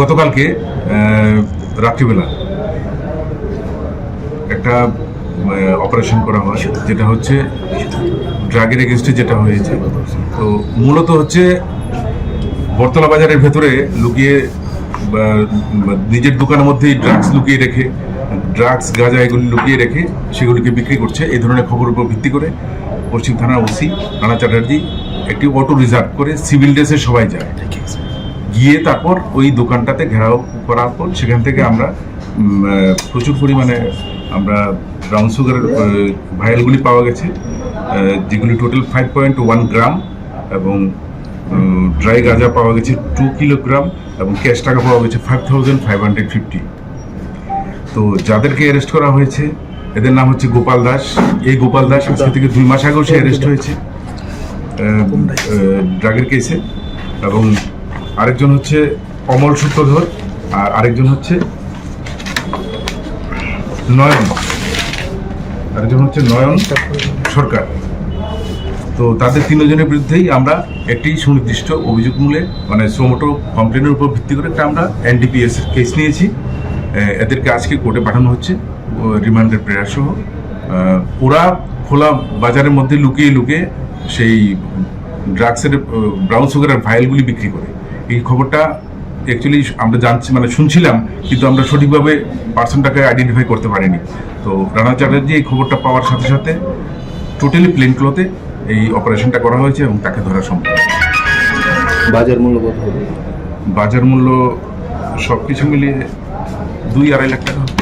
গতকালকে রাত্রিবেলা একটা অপারেশন করা হয়, যেটা হচ্ছে ড্রাগের এগেনস্টে যেটা হয়েছে। তো মূলত হচ্ছে বর্তলা বাজারের ভেতরে লুকিয়ে নিজের দোকানের মধ্যেই ড্রাগস লুকিয়ে রেখে ড্রাগস গাঁজা এগুলি লুকিয়ে রেখে সেগুলিকে বিক্রি করছে। এই ধরনের খবরের উপর ভিত্তি করে পশ্চিম থানার ওসি রানা চ্যাটার্জি একটি অটো রিজার্ভ করে সিভিল ড্রেসে সবাই যায়। গিয়ে তারপর ওই দোকানটাতে ঘেরাও করার পর সেখান থেকে আমরা প্রচুর পরিমাণে আমরা ব্রাউন সুগারের ভায়ালগুলি পাওয়া গেছে যেগুলি total five point one gram এবং ড্রাই গাঁজা পাওয়া গেছে টু কিলোগ্রাম এবং ক্যাশ টাকা পাওয়া গেছে five thousand five hundred fifty তো যাদেরকে অ্যারেস্ট করা হয়েছে এদের নাম হচ্ছে গোপাল দাস। এই গোপাল দাস আজকে থেকে দুই মাস আগেও সে অ্যারেস্ট হয়েছে। ড্রাগের কেসে এবং আরেকজন হচ্ছে অমল সূত্রধর আর আরেকজন হচ্ছে নয়ন। আরেকজন হচ্ছে নয়ন সরকার। তো তাদের তিনজনের বিরুদ্ধেই আমরা একটি সুনির্দিষ্ট অভিযোগ মূলে মানে সোমোটো কমপ্লেনের উপর ভিত্তি করে একটা আমরা এনডিপিএস কেস নিয়েছি। এদেরকে আজকে কোর্টে পাঠানো হচ্ছে রিমান্ডের প্রেয়ার সহ। ওরা খোলা বাজারের মধ্যে লুকিয়ে লুকিয়ে সেই ড্রাগসের ব্রাউন সুগারের ভাইলগুলি বিক্রি করে। এই খবরটা অ্যাকচুয়ালি আমরা জানছি মানে শুনছিলাম কিন্তু আমরা সঠিকভাবে পার্সনটাকে আইডেন্টিফাই করতে পারিনি। তো রানা চ্যাটার্জি এই খবরটা পাওয়ার সাথে সাথে টোটালি প্লেন ক্লোতে এই অপারেশনটা করা হয়েছে এবং তাকে ধরা সম্ভব। বাজার মূল্য বাজার মূল্য সব কিছু মিলিয়ে দুই আড়াই লাখ টাকা। হবে।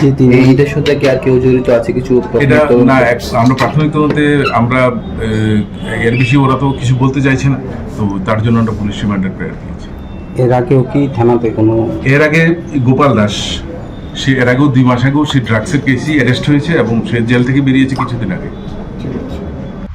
যে তিনি এটার সাথে কি আর কেউ জড়িত আছে কিছু এটা না আমরা প্রাথমিক তদন্তে আমরা আহ, এর বেশি ওরা তো কিছু বলতে চাইছে না তো তার জন্য আমরা পুলিশ রিমান্ডের প্রেয়ার দিয়েছি। এর আগেও কি থানাতে কোনো এর আগে গোপাল দাস সে এর আগেও দুই মাস আগেও সে ড্রাগসের কেসই অ্যারেস্ট হয়েছে এবং সে জেল থেকে বেরিয়েছে কিছুদিন আগে।